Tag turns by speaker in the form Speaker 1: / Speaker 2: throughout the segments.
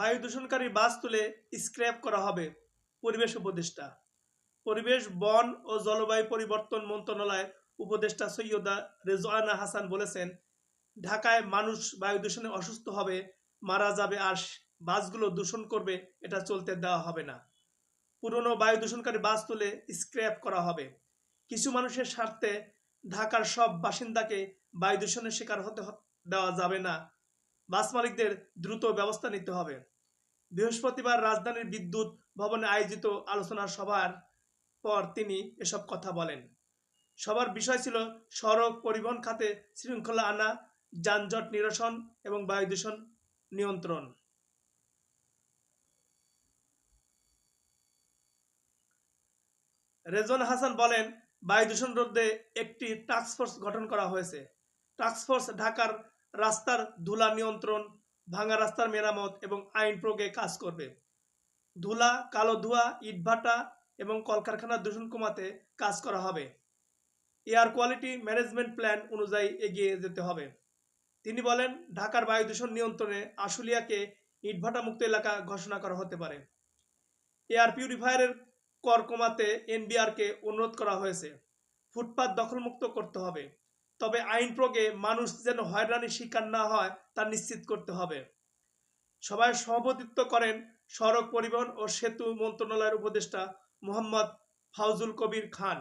Speaker 1: বায়ু দূষণকারী বাস তুলে স্ক্র্যাপ করা হবে পরিবেশ উপদেষ্টা। পরিবেশ, বন ও জলবায়ু পরিবর্তন মন্ত্রণালয়ের উপদেষ্টা সৈয়দা রেজওয়ানা হাসান বলেছেন, ঢাকায় মানুষ বায়ু দূষণে অসুস্থ হবে, মারা যাবে আর বাসগুলো দূষণ করবে, এটা চলতে দেওয়া হবে না। পুরনো বায়ু দূষণকারী বাস তুলে স্ক্র্যাপ করা হবে। কিছু মানুষের স্বার্থে ঢাকার সব বাসিন্দাকে বায়ু দূষণের শিকার হতে দেওয়া যাবে না। বাস মালিকদের দ্রুত ব্যবস্থা নিতে হবে। বৃহস্পতিবার রাজধানীর বিদ্যুৎ ভবনে আয়োজিত আলোচনা সভার পর তিনি এসব কথা বলেন। সবার বিষয় ছিল সড়ক পরিবহন খাতে শৃঙ্খলা আনা, যানজট নিরসন এবং বায়ু দূষণ নিয়ন্ত্রণ। রেজন হাসান বলেন, বায়ু দূষণ রোধে একটি টাস্কফোর্স গঠন করা হয়েছে। টাস্কফোর্স ঢাকার রাস্তার ধুলা নিয়ন্ত্রণ, ভাঙা রাস্তার মেরামত এবং আইন প্রয়োগে কাজ করবে। ধুলা, কালো ধোঁয়া ইটভাটা এবং কলকারখানার দূষণ কমাতে কাজ করা হবে। এয়ার কোয়ালিটি ম্যানেজমেন্ট প্ল্যান অনুযায়ী এগিয়ে যেতে হবে। তিনি বলেন, ঢাকার বায়ু দূষণ নিয়ন্ত্রণে আশুলিয়াকে ইটভাটা মুক্ত এলাকা ঘোষণা করা হতে পারে। এয়ার পিউরিফায়ারের কর কমাতে এনবিআরকে অনুরোধ করা হয়েছে। ফুটপাত দখলমুক্ত করতে হবে। তবে আইন প্রয়োগে মানুষ যেন হয়রানির শিকার না হয়, তা নিশ্চিত করতে হবে। সভায় সভাপতিত্ব করেন সড়ক পরিবহন ও সেতু মন্ত্রণালয়ের উপদেষ্টা মোহাম্মদ ফাউজুল কবির খান।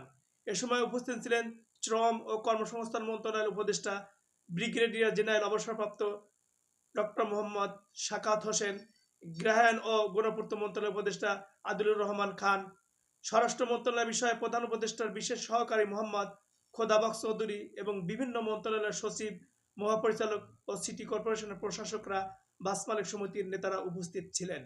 Speaker 1: এ সময় উপস্থিত ছিলেন শ্রম ও কর্মসংস্থান মন্ত্রণালয়ের উপদেষ্টা ব্রিগেডিয়ার জেনারেল অবসরপ্রাপ্ত ডক্টর মোহাম্মদ শাকাত হোসেন গ্রাহায়ন ও গণপূর্ত মন্ত্রণালয়ের উপদেষ্টা আদিলুর রহমান খান, স্বরাষ্ট্র মন্ত্রণালয় বিষয়ে প্রধান উপদেষ্টার বিশেষ সহকারী মোহাম্মদ খোদাবক চৌধুরী এবং বিভিন্ন মন্ত্রণালয়ের সচিব, মহাপরিচালক ও সিটি কর্পোরেশনের প্রশাসকরা বাস মালিক সমিতির নেতারা উপস্থিত ছিলেন।